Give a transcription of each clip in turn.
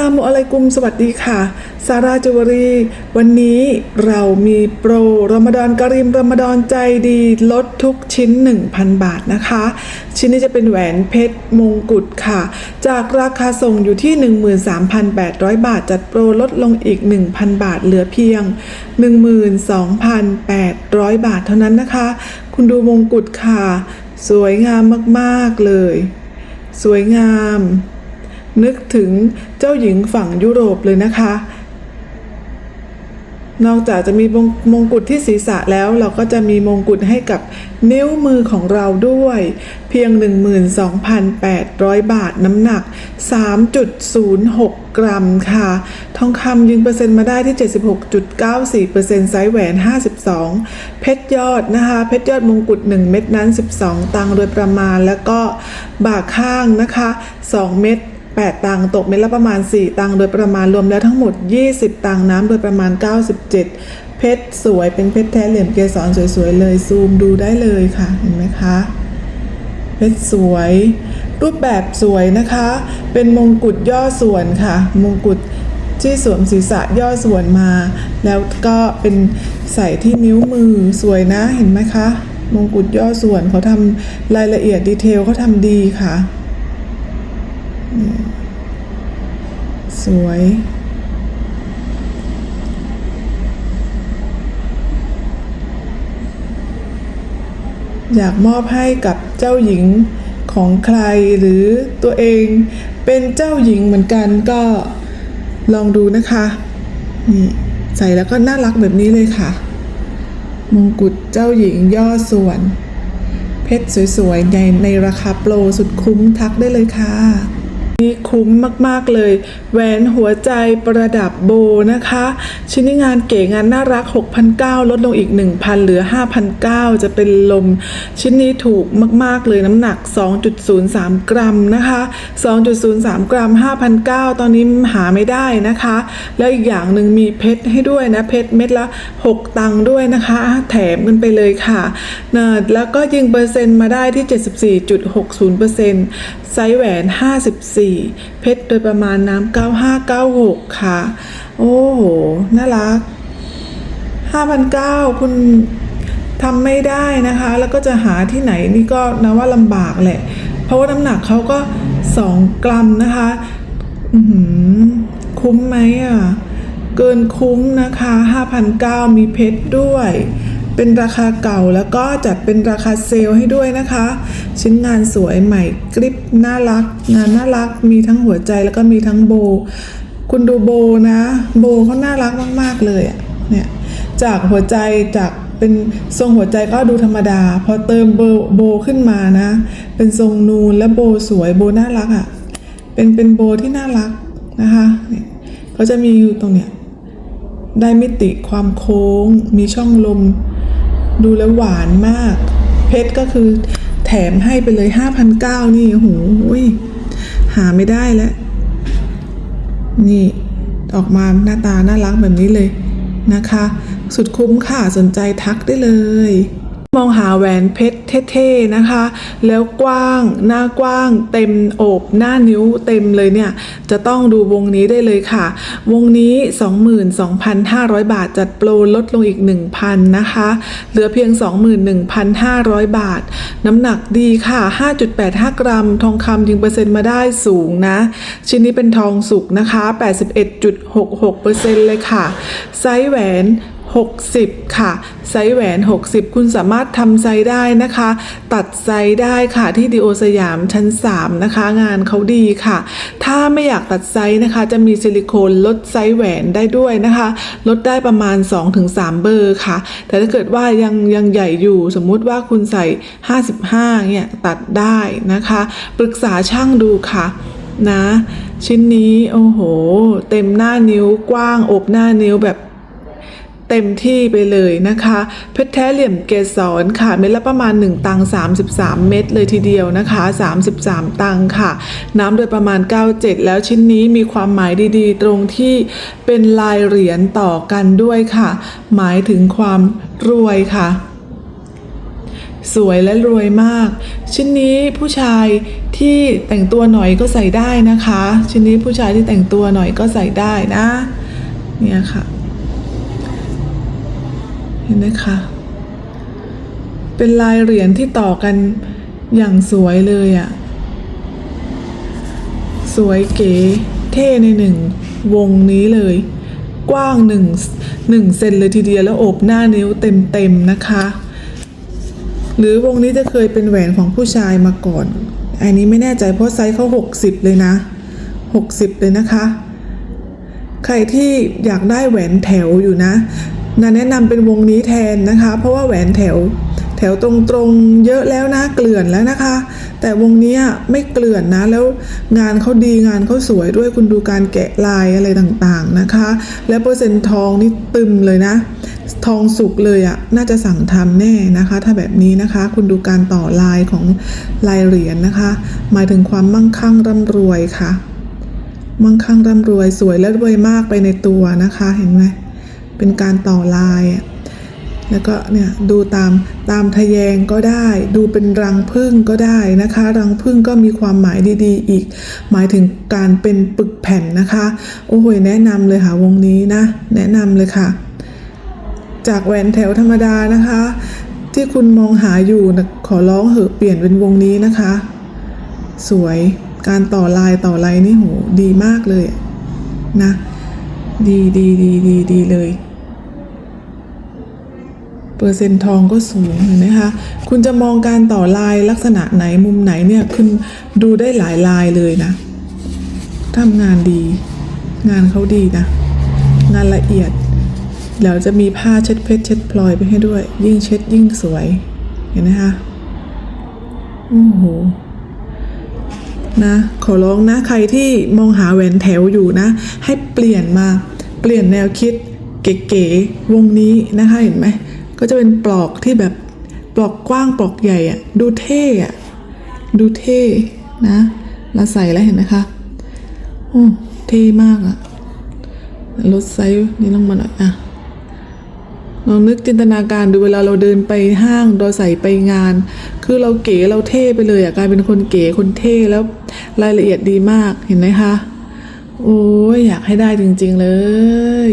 ลามอะลัยกุมสวัสดีค่ะ ซาราจวเวลรี่วันนี้เรามีโปรรอมฎอนกริมรอมฎอนใจดีลดทุกชิ้น 1,000 บาทนะคะ ชิ้นนี้จะเป็นแหวนเพชรมงกุฎค่ะ จากราคาส่งอยู่ที่ 13,800 บาท จัดโปรลดลงอีก 1,000 บาทเหลือเพียง 12,800 บาทเท่านั้นนะคะ คุณดูมงกุฎค่ะ สวยงามมากๆเลย สวยงาม นึกถึงเจ้าหญิงฝั่งยุโรปเลยนะคะ นอกจากจะมีมงมงกุฎที่ศีรษะแล้ว เราก็จะมีมงกุฎให้กับนิ้วมือของเราด้วย เพียง 12,800 บาทน้ำหนัก 3.06 กรัมค่ะ ทองคำยิงเปอร์เซ็นต์มาได้ที่ 76.94%ไซส์แหวน 52 เพชรยอดนะคะ เพชรยอดมงกุฎ1 เม็ดนั้น 12 ตังค์โดยประมาณ แล้วก็บ่าข้างนะคะ 2 เม็ด 8 ตังค์ตกเม็ดละประมาณ 4 ตังค์โดยประมาณรวมแล้วทั้งหมด 20 ตังค์น้ำโดยประมาณ 97 เพชรสวยเป็นเพชรแท้เหลี่ยมเกสรสวยๆเลยซูมดูได้เลยค่ะเห็นไหมคะเพชรสวย รูปแบบสวยนะคะ เป็นมงกุฎย่อส่วนค่ะ มงกุฎที่สวมศีรษะย่อส่วนมา แล้วก็เป็นใส่ที่นิ้วมือสวยนะเห็นไหมคะ มงกุฎย่อส่วนเขาทำรายละเอียดดีเทลเขาทำดีค่ะ สวย อยากมอบให้กับเจ้าหญิงของใครหรือตัวเองเป็นเจ้าหญิงเหมือนกันก็ลองดูนะคะนี่ใส่แล้วก็น่ารักแบบนี้เลยค่ะ มงกุฎเจ้าหญิงย่อส่วน เพชรสวยๆ ในในราคาโปรสุดคุ้มทักได้เลยค่ะ นี่คุ้มมากๆเลย แหวนหัวใจประดับโบนะคะ ชิ้นนี้งานเก๋งานน่ารัก 6,900 ลดลงอีก 1,000 เหลือ 5,900 จะเป็นลม ชิ้นนี้ถูกมากๆเลยน้ำหนัก 2.03 กรัมนะคะ 2.03 กรัม 5,900 ตอนนี้หาไม่ได้นะคะ แล้วอีกอย่างหนึ่งมีเพชรให้ด้วยนะ เพชรเม็ดละ 6 ตังค์ด้วยนะคะ แถมกันไปเลยค่ะนะแล้วก็ยิงเปอร์เซ็นต์มาได้ที่ 74.60%ไซส์แหวน 54เพชรโดยประมาณน้ำ9596 ค่ะ โอ้โห น่ารัก 5,900 คุณทำไม่ได้นะคะ แล้วก็จะหาที่ไหนนี่ก็นะว่าลำบากแหละ เพราะว่าน้ำหนักเขาก็ 2 กรัมนะคะอือหือคุ้มไหมอะ เกินคุ้มนะคะ 5,900 มีเพชรด้วย เป็นราคาเก่าแล้วก็จัดเป็นราคาเซลให้ด้วยนะคะ ชิ้นงานสวยใหม่กริปน่ารัก งานน่ารักมีทั้งหัวใจแล้วก็มีทั้งโบ คุณดูโบนะ โบเขาน่ารักมากๆเลยอะเนี่ยจากหัวใจจากเป็นทรงหัวใจก็ดูธรรมดา พอเติมโบโบขึ้นมานะ เป็นทรงนูนและโบสวยโบน่ารักอะ่ะเป็นเป็นโบที่น่ารักนะคะเนี่ยเขาจะมีอยู่ตรงเนี้ยได้มิติความโค้งมีช่องลม ดูแล้วหวานมาก เพชรก็คือแถมให้ไปเลย 5,900 นี่โอ้โหยหาไม่ได้แล้ว นี่ออกมาหน้าตาน่ารักแบบนี้เลยนะคะ สุดคุ้มค่ะ สนใจทักได้เลย มองหาแหวนเพชรเท่ๆนะคะ แล้วกว้างหน้ากว้าง เต็มโอบหน้านิ้วเต็มเลยเนี่ย จะต้องดูวงนี้ได้เลยค่ะ วงนี้ 22,500 บาทจัดโปรลดลงอีก 1,000 นะคะ เหลือเพียง 21,500 บาท น้ำหนักดีค่ะ 5.85 กรัม ทองคำยิงเปอร์เซ็นต์มาได้สูงนะ ชิ้นนี้เป็นทองสุกนะคะ 81.66%เลยค่ะ ไซส์แหวน 60 ค่ะ ไซส์แหวน 60 คุณสามารถทำไซส์ได้นะคะ ตัดไซส์ได้ค่ะที่ดีโอสยามชั้น 3 นะคะ งานเขาดีค่ะ ถ้าไม่อยากตัดไซส์นะคะ จะมีซิลิโคนลดไซส์แหวนได้ด้วยนะคะ ลดได้ประมาณ 2-3 เบอร์ค่ะ แต่ถ้าเกิดว่ายังยังใหญ่อยู่สมมุติว่าคุณใส่ 55เนี่ยตัดได้นะคะ ปรึกษาช่างดูค่ะนะ ชิ้นนี้โอ้โห เต็มหน้านิ้วกว้างอบหน้านิ้วแบบ เต็มที่ไปเลยนะคะ เพชรแท้เหลี่ยมเกสรค่ะ เม็ดละประมาณ 1 ตัง 33 เม็ดเลยทีเดียวนะคะ 33 ตังค่ะ น้ำโดยประมาณ 97 แล้วชิ้นนี้มีความหมายดีๆ ตรงที่เป็นลายเหรียญต่อกันด้วยค่ะ หมายถึงความรวยค่ะ สวยและรวยมาก ชิ้นนี้ผู้ชายที่แต่งตัวหน่อยก็ใส่ได้นะคะ ชิ้นนี้ผู้ชายที่แต่งตัวหน่อยก็ใส่ได้นะ เนี่ยค่ะ ห็นไหมคะ เป็นลายเหรียญที่ต่อกันอย่างสวยเลยอะ่ะ สวยเก๋เท่ในหนึ่งวงนี้เลย กว้างหนึ่งหนึ่งเซนเลยทีเดียวแล้วโอบหน้านิ้วเต็มๆนะคะ หรือวงนี้จะเคยเป็นแหวนของผู้ชายมาก่อน อันนี้ไม่แน่ใจเพราะไซส์เขา60 เลยนะ 60 เลยนะคะ ใครที่อยากได้แหวนแถวอยู่นะ นาแนะนำเป็นวงนี้แทนนะคะ เพราะว่าแหวนแถว แถวตรงๆเยอะแล้วนะเกลื่อนแล้วนะคะ แต่วงนี้ไม่เกลื่อนนะแล้วงานเขาดีงานเขาสวยด้วยคุณดูการแกะลายอะไรต่างๆนะคะ และเปอร์เซ็นต์ทองนี่ตึมเลยนะ ทองสุกเลยอะ่ะน่าจะสั่งทำแน่นะคะ ถ้าแบบนี้นะคะ คุณดูการต่อลายของลายเหรียญนะคะ หมายถึงความมั่งคั่งร่ำรวยค่ะ มั่งคั่งร่ำรวยสวยและรวยมากไปในตัวนะคะเห็นไหม เป็นการต่อลายแล้วก็เนี่ยดูตามตามทะแยงก็ได้ ดูเป็นรังผึ้งก็ได้นะคะ รังผึ้งก็มีความหมายดีๆ อีก หมายถึงการเป็นปึกแผ่นนะคะ โอ้โหแนะนำเลยค่ะวงนี้นะ แนะนำเลยค่ะ จากแหวนแถวธรรมดานะคะ ที่คุณมองหาอยู่นะขอร้องเหอะเปลี่ยนเป็นวงนี้นะคะ สวยการต่อลายต่อลายนี่โหดีมากเลยนะ ดีดีดีดีดีเลย เปอร์เซ็นต์ทองก็สูงเห็นไหมคะ คุณจะมองการต่อลายลักษณะไหนมุมไหนเนี่ยคุณดูได้หลายลายเลยนะทำงานดี งานเขาดีนะ งานละเอียดเดี๋ยวจะมีผ้าเช็ดเพชรเช็ดพลอยไปให้ด้วย ยิ่งเช็ดยิ่งสวย เห็นไหมคะโอ้โห นะขอร้องนะใครที่มองหาแหวนแถวอยู่นะ ให้เปลี่ยนมาเปลี่ยนแนวคิดเก๋ๆวงนี้นะคะเห็นไหมก็จะเป็นปลอกที่แบบปลอกกว้างปลอกใหญ่อะดูเท่อะดูเท่นะเราใส่แล้วเห็นไหมคะโอ้เท่มากอะลดไซส์นี้ลงมาหน่อยอะ ลองนึกจินตนาการดูเวลาเราเดินไปห้างเราใส่ไปงาน คือเราเก๋เราเท่ไปเลยอะกลายเป็นคนเก๋คนเท่แล้วรายละเอียดดีมากเห็นไหมคะ โอ้ยอยากให้ได้จริง ๆเลย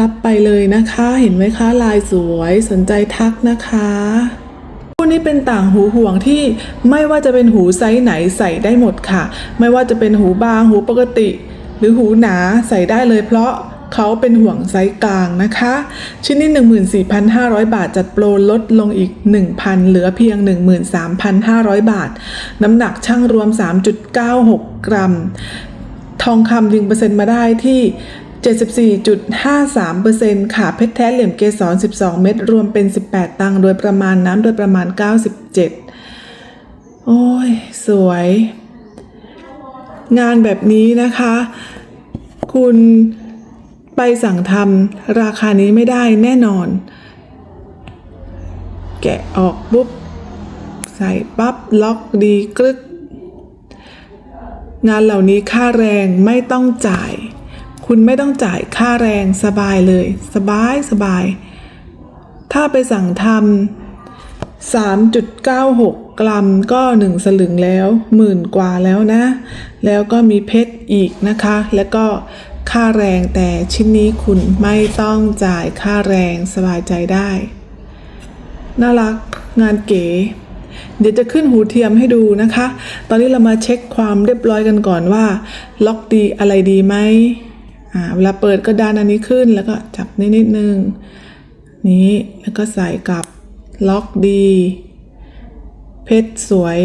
รับไปเลยนะคะ เห็นไหมคะ ลายสวยสนใจทักนะคะคู่นี้เป็นต่างหูห่วงที่ไม่ว่าจะเป็นหูไซส์ไหนใส่ได้หมดค่ะ ไม่ว่าจะเป็นหูบางหูปกติ หรือหูหนาใส่ได้เลยเพราะ เขาเป็นห่วงไซส์กลางนะคะ ชิ้นนี้14,500 บาทจัดโปรลดลงอีก 1,000 เหลือเพียง 13,500 บาท น้ำหนักช่างรวม 3.96 กรัม ทองคำยิงเปอร์เซ็นต์มาได้ที่74.53%ค่ะ เพชรแท้เหลี่ยมเกสร 12 เม็ดรวมเป็น 18 ตังค์โดยประมาณน้ำโดยประมาณ 97 โอ้ย สวย งานแบบนี้นะคะ คุณ ไปสั่งทำราคานี้ไม่ได้แน่นอน แกะออกปุ๊บ ใส่ปั๊บล็อกดีกรึก งานเหล่านี้ค่าแรงไม่ต้องจ่าย คุณไม่ต้องจ่ายค่าแรงสบายเลย สบายสบาย ถ้าไปสั่งทำ3.96 กรัมก็หนึ่งสลึงแล้วหมื่นกว่าแล้วนะ แล้วก็มีเพชรอีกนะคะ แล้วก็ ค่าแรงแต่ชิ้นนี้คุณไม่ต้องจ่ายค่าแรงสบายใจได้ น่ารักงานเก๋ เดี๋ยวจะขึ้นหูเทียมให้ดูนะคะ ตอนนี้เรามาเช็คความเรียบร้อยกันก่อนว่า ล็อกดีอะไรดีไหมเวลาเปิดก็ดันอันนี้ขึ้นแล้วก็จับนิดนิดนึงนี้แล้วก็ใส่กับล็อกดี เพชรสวย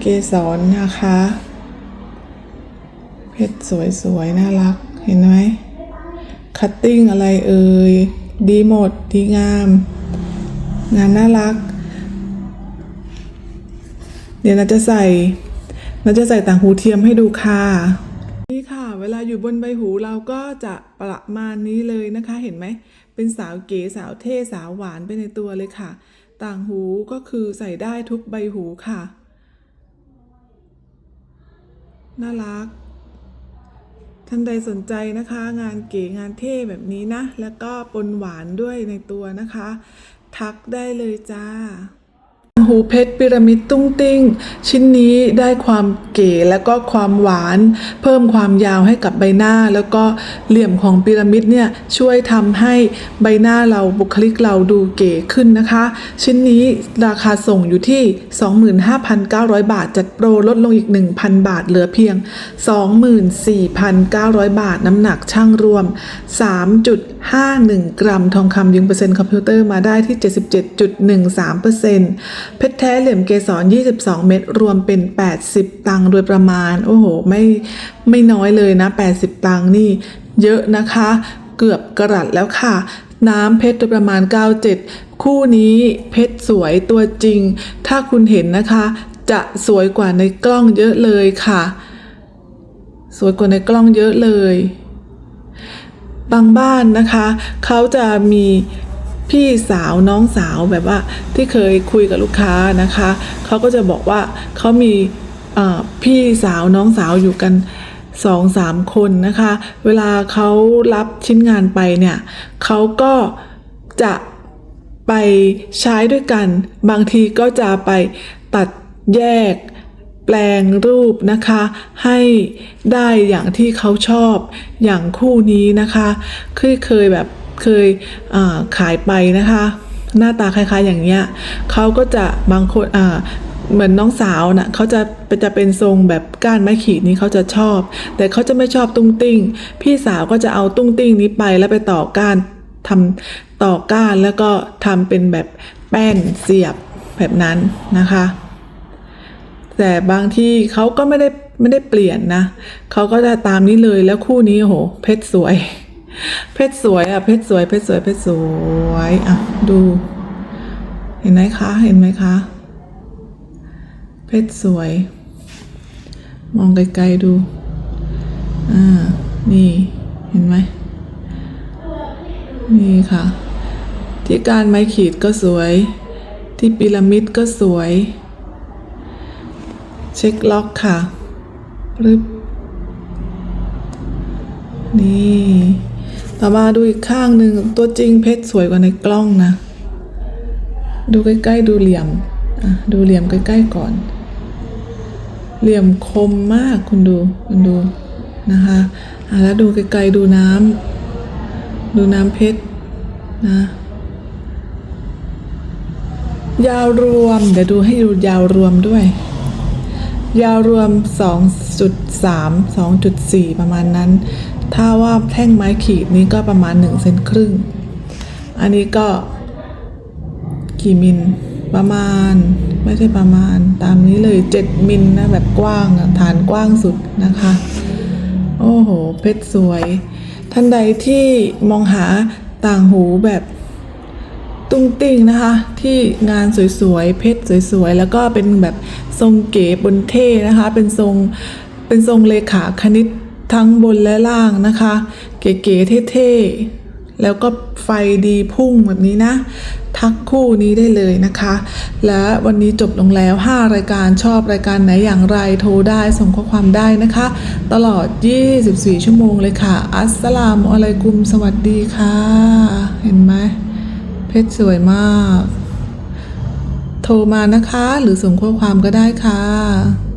เกสรนะคะ เพชรสวยๆ น่ารัก เห็นไหมคัตติ้งอะไรเอ่ย ดีหมด ดีงาม งานน่ารัก เดี๋ยวเราจะใส่เราจะใส่ต่างหูเทียมให้ดูค่ะนี่ค่ะ เวลาอยู่บนใบหูเราก็จะประมาณนี้เลยนะคะ เห็นไหม เป็นสาวเก๋สาวเท่สาวหวานไปในตัวเลยค่ะ ต่างหูก็คือใส่ได้ทุกใบหูค่ะ น่ารัก ท่านใดสนใจนะคะ งานเก๋งานเท่แบบนี้นะ แล้วก็ปนหวานด้วยในตัวนะคะ ทักได้เลยจ้า หูเพชรพีระมิดตุ้งติ้ง ชิ้นนี้ได้ความเก๋แล้วก็ความหวาน เพิ่มความยาวให้กับใบหน้า แล้วก็เหลี่ยมของพีระมิดเนี่ยช่วยทำให้ใบหน้าเราบุคลิกเราดูเก๋ขึ้นนะคะ ชิ้นนี้ราคาส่งอยู่ที่ 25,900 บาท จัดโปรลดลงอีก 1,000 บาท เหลือเพียง 24,900 บาทน้ำหนักช่างรวม 3.51 กรัมทองคำยิงเปอร์เซ็นต์คอมพิวเตอร์มาได้ที่ 77.13%เพชรแท้เหลี่ยมเกสร 22 เม็ดรวมเป็น 80 ตังค์โดยประมาณ โอ้โห ไม่ไม่น้อยเลยนะ 80 ตังค์นี่ เยอะนะคะ เกือบกระรัดแล้วค่ะ น้ำเพชรโดยประมาณ 97 คู่นี้เพชรสวยตัวจริง ถ้าคุณเห็นนะคะ จะสวยกว่าในกล้องเยอะเลยค่ะ สวยกว่าในกล้องเยอะเลย บางบ้านนะคะ เขาจะมี พี่สาวน้องสาวแบบว่าที่เคยคุยกับลูกค้านะคะเขาก็จะบอกว่าเขามีพี่สาวน้องสาวอยู่กันสองสามคนนะคะ เวลาเขารับชิ้นงานไปเนี่ยเขาก็จะไปใช้ด้วยกัน บางทีก็จะไปตัดแยกแปลงรูปนะคะ ให้ได้อย่างที่เขาชอบอย่างคู่นี้นะคะเคยเคยแบบ เคยขายไปนะคะ หน้าตาคล้ายๆอย่างเงี้ยเขาก็จะบางคนเหมือนน้องสาวน่ะเขาจะจะเป็นทรงแบบก้านไม้ขีดนี้เขาจะชอบ แต่เขาจะไม่ชอบตุ้งติ้ง พี่สาวก็จะเอาตุ้งติ้งนี้ไปแล้วไปต่อก้านทำต่อก้านแล้วก็ทำเป็นแบบแป้นเสียบแบบนั้นนะคะ แต่บางที่เขาก็ไม่ได้ไม่ได้เปลี่ยนนะเขาก็จะตามนี้เลยแล้วคู่นี้โหเพชรสวย เพชรสวยอะเพชรสวยเพชรสวยเพชรสวยอะดู เห็นไหมคะเห็นไหมคะ เพชรสวย มองไกลๆดูอ่านี่เห็นไหมนี่ค่ะ ที่การไม้ขีดก็สวย ที่พีระมิดก็สวย เช็คล็อกค่ะรึบนี่ ต่อมาดูอีกข้างหนึ่งตัวจริงเพชรสวยกว่าในกล้องนะ ดูใกล้ๆดูเหลี่ยมดูเหลี่ยมใกล้ๆก่อน เหลี่ยมคมมากคุณดูคุณดูนะคะอะแล้วดูไกลๆดูน้ำดูน้ำเพชรนะ ยาวรวม เดี๋ยวดูให้ดูยาวรวมด้วย ยาวรวม 2.3 2.4 ประมาณนั้น ถ้าว่าแท่งไม้ขีดนี้ก็ประมาณ1เซนครึ่ง อันนี้ก็กี่มิลประมาณไม่ใช่ประมาณตามนี้เลย 7 มิลนะแบบกว้างฐานกว้างสุดนะคะ โอ้โห เพชรสวย ท่านใดที่มองหาต่างหูแบบตุ้งติ้งนะคะ ที่งานสวยๆ เพชรสวยๆ แล้วก็เป็นแบบทรงเก๋บนเท่นะคะ เป็นทรงเป็นทรงเลขาคณิต ทั้งบนและล่างนะคะ เก๋ๆเท่ๆ แล้วก็ไฟดีพุ่งแบบนี้นะ ทักคู่นี้ได้เลยนะคะ และวันนี้จบลงแล้ว 5 รายการชอบรายการไหนอย่างไรโทรได้ส่งข้อความได้นะคะ ตลอด 24 ชั่วโมงเลยค่ะ อัสสลามุอะลัยกุม สวัสดีค่ะ เห็นไหมเพชรสวยมาก โทรมานะคะหรือส่งข้อความก็ได้ค่ะ